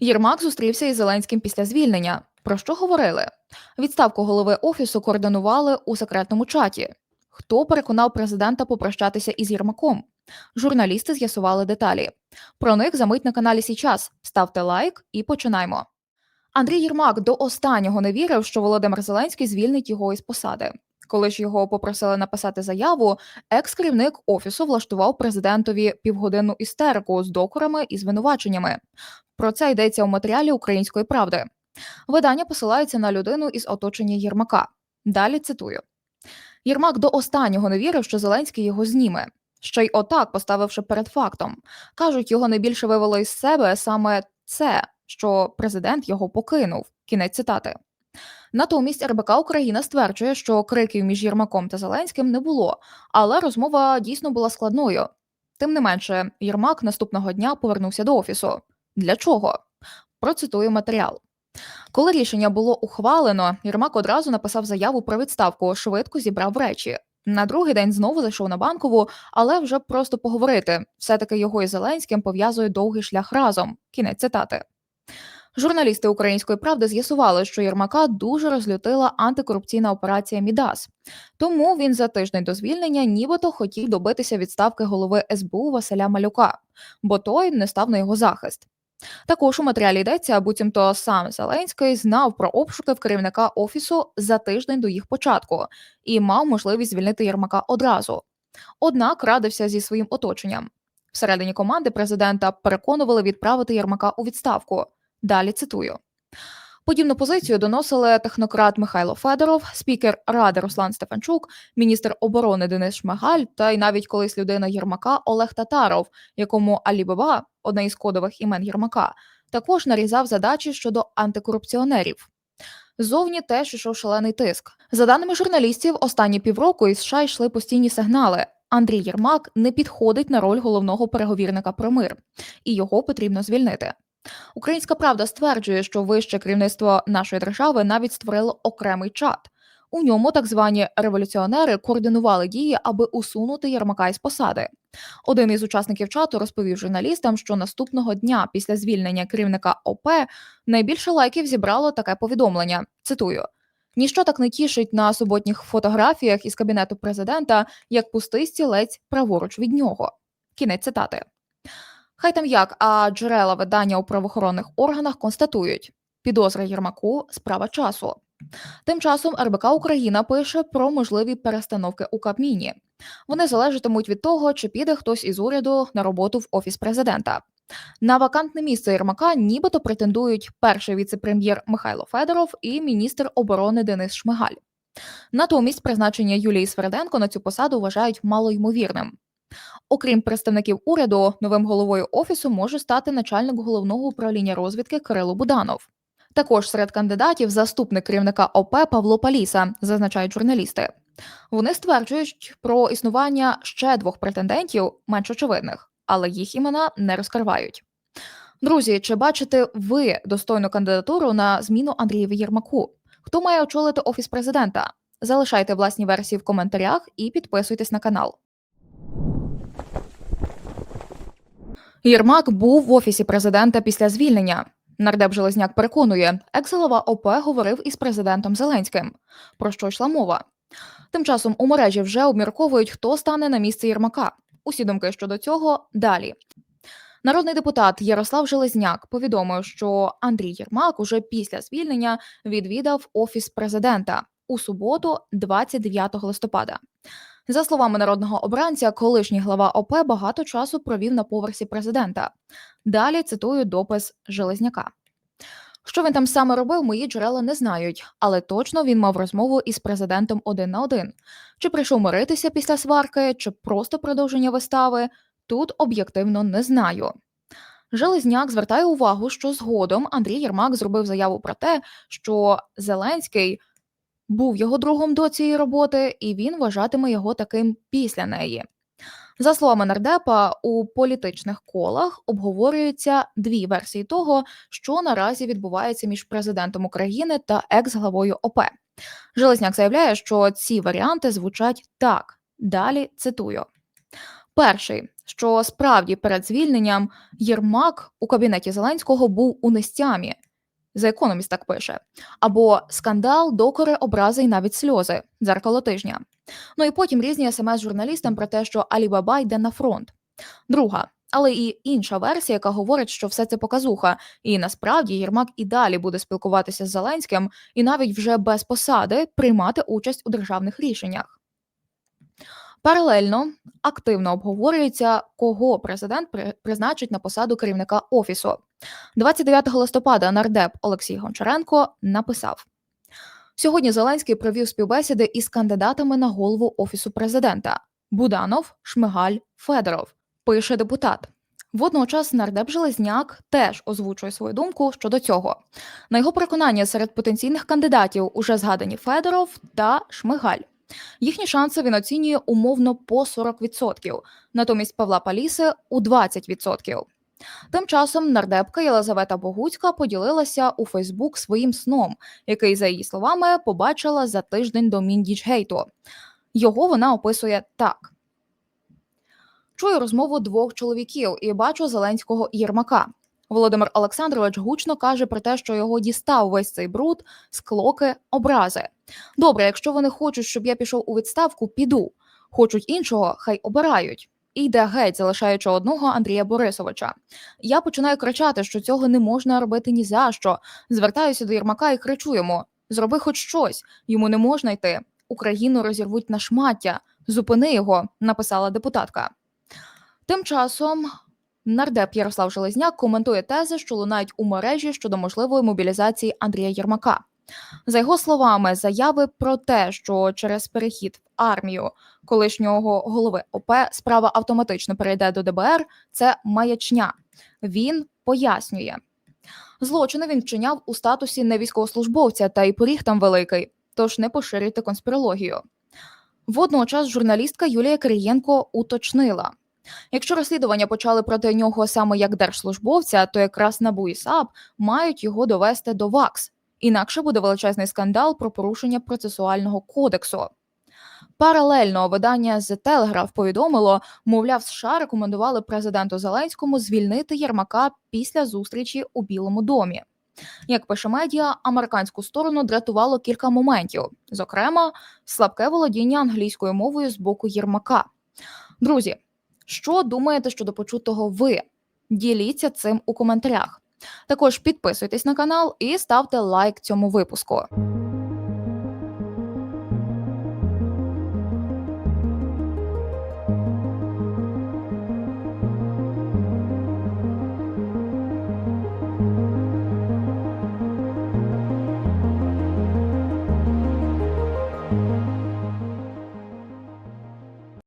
Єрмак зустрівся із Зеленським після звільнення. Про що говорили? Відставку голови офісу координували у секретному чаті. Хто переконав президента попрощатися із Єрмаком? Журналісти з'ясували деталі. Про них замить на каналі Січас. Ставте лайк і починаймо. Андрій Єрмак до останнього не вірив, що Володимир Зеленський звільнить його із посади. Коли ж його попросили написати заяву, екс-керівник офісу влаштував президентові півгодинну істерику з докорами і звинуваченнями. Про це йдеться у матеріалі Української правди. Видання посилається на людину із оточення Єрмака. Далі цитую: Єрмак до останнього не вірив, що Зеленський його зніме. Ще й отак, поставивши перед фактом. Кажуть, його найбільше вивело із себе саме це, що президент його покинув. Кінець цитати. Натомість РБК Україна стверджує, що криків між Єрмаком та Зеленським не було, але розмова дійсно була складною. Тим не менше, Єрмак наступного дня повернувся до офісу. Для чого? Процитую матеріал. Коли рішення було ухвалено, Єрмак одразу написав заяву про відставку, швидко зібрав речі. На другий день знову зайшов на банкову, але вже просто поговорити. Все-таки його із Зеленським пов'язує довгий шлях разом. Кінець цитати. Журналісти української правди з'ясували, що Єрмака дуже розлютила антикорупційна операція Мідас. Тому він за тиждень до звільнення нібито хотів добитися відставки голови СБУ Василя Малюка, бо той не став на його захист. Також у матеріалі йдеться, буцімто сам Зеленський знав про обшуки в керівника офісу за тиждень до їх початку і мав можливість звільнити Єрмака одразу. Однак радився зі своїм оточенням. Всередині команди президента переконували відправити Єрмака у відставку. Далі цитую. Подібну позицію доносили технократ Михайло Федоров, спікер Ради Руслан Стефанчук, міністр оборони Денис Шмигаль та й навіть колись людина Єрмака Олег Татаров, якому Алібаба, одне із кодових імен Єрмака, також нарізав задачі щодо антикорупціонерів. Зовні теж ішов шалений тиск. За даними журналістів, останні півроку із США йшли постійні сигнали. Андрій Єрмак не підходить на роль головного переговірника про мир, і його потрібно звільнити. Українська правда стверджує, що вище керівництво нашої держави навіть створило окремий чат. У ньому так звані революціонери координували дії, аби усунути Єрмака із посади. Один із учасників чату розповів журналістам, що наступного дня після звільнення керівника ОП найбільше лайків зібрало таке повідомлення. Цитую. Ніщо так не тішить на суботніх фотографіях із кабінету президента, як пустий стілець праворуч від нього. Кінець цитати. Хай там як, а джерела видання у правоохоронних органах констатують, підозра Єрмаку справа часу. Тим часом РБК Україна пише про можливі перестановки у Кабміні. Вони залежатимуть від того, чи піде хтось із уряду на роботу в офіс президента. На вакантне місце Єрмака нібито претендують перший віце-прем'єр Михайло Федоров і міністр оборони Денис Шмигаль. Натомість призначення Юлії Сверденко на цю посаду вважають малоймовірним. Окрім представників уряду, новим головою офісу може стати начальник головного управління розвідки Кирило Буданов. Також серед кандидатів заступник керівника ОП Павло Паліса, зазначають журналісти. Вони стверджують про існування ще двох претендентів, менш очевидних, але їх імена не розкривають. Друзі, чи бачите ви достойну кандидатуру на зміну Андрієві Єрмаку? Хто має очолити офіс президента? Залишайте власні версії в коментарях і підписуйтесь на канал. Єрмак був в офісі президента після звільнення. Нардеп Железняк переконує, екс-голова ОП говорив із президентом Зеленським. Про що йшла мова? Тим часом у мережі вже обмірковують, хто стане на місце Єрмака. Усі думки щодо цього далі. Народний депутат Ярослав Железняк повідомив, що Андрій Єрмак уже після звільнення відвідав офіс президента у суботу, 29 листопада. За словами народного обранця, колишній глава ОП багато часу провів на поверсі президента. Далі цитую допис Железняка. Що він там саме робив, мої джерела не знають, але точно він мав розмову із президентом один на один. Чи прийшов миритися після сварки, чи просто продовження вистави, тут об'єктивно не знаю. Железняк звертає увагу, що згодом Андрій Єрмак зробив заяву про те, що Зеленський був його другом до цієї роботи, і він вважатиме його таким після неї. За словами нардепа, у політичних колах обговорюються дві версії того, що наразі відбувається між президентом України та екс-главою ОП. Железняк заявляє, що ці варіанти звучать так. Далі цитую: перший що справді перед звільненням Єрмак у кабінеті Зеленського був у нестямі. За економіст так пише. Або скандал, докори, образи і навіть сльози. Дзеркало тижня. Ну і потім різні смс журналістам про те, що Алібаба йде на фронт. Друга, але і інша версія, яка говорить, що все це показуха, і насправді Єрмак і далі буде спілкуватися з Зеленським і навіть вже без посади приймати участь у державних рішеннях. Паралельно активно обговорюється, кого президент призначить на посаду керівника офісу. 29 листопада нардеп Олексій Гончаренко написав: сьогодні Зеленський провів співбесіди із кандидатами на голову офісу президента Буданов, Шмигаль, Федоров. Пише депутат. Водночас нардеп Железняк теж озвучує свою думку щодо цього. На його переконання, серед потенційних кандидатів уже згадані Федоров та Шмигаль. Їхні шанси він оцінює умовно по 40%, натомість Павла Паліси у 20%. Тим часом нардепка Єлизавета Богуцька поділилася у Фейсбук своїм сном, який, за її словами, побачила за тиждень до Міндічгейту. Його вона описує так: чую розмову двох чоловіків і бачу Зеленського Єрмака. Володимир Олександрович гучно каже про те, що його дістав весь цей бруд, склоки, образи. Добре, якщо вони хочуть, щоб я пішов у відставку, піду. Хочуть іншого, хай обирають. І йде геть, залишаючи одного Андрія Борисовича. Я починаю кричати, що цього не можна робити ні за що. Звертаюся до Єрмака і кричу йому: зроби хоч щось, йому не можна йти. Україну розірвуть на шмаття. Зупини його, написала депутатка. Тим часом нардеп Ярослав Железняк коментує тези, що лунають у мережі щодо можливої мобілізації Андрія Єрмака. За його словами, заяви про те, що через перехід в армію колишнього голови ОП справа автоматично перейде до ДБР, це маячня. Він пояснює. Злочини він вчиняв у статусі не військовослужбовця, та й поріг там великий, тож не поширюйте конспірологію. Водночас журналістка Юлія Кирієнко уточнила. Якщо розслідування почали проти нього саме як держслужбовця, то якраз НАБУ і САП мають його довести до ВАКС, інакше буде величезний скандал про порушення процесуального кодексу. Паралельно видання The Telegraph повідомило, мовляв, США рекомендували президенту Зеленському звільнити Єрмака після зустрічі у Білому домі. Як пише медіа, американську сторону дратувало кілька моментів, зокрема, слабке володіння англійською мовою з боку Єрмака. Друзі, що думаєте щодо почутого ви? Діліться цим у коментарях. Також підписуйтесь на канал і ставте лайк цьому випуску.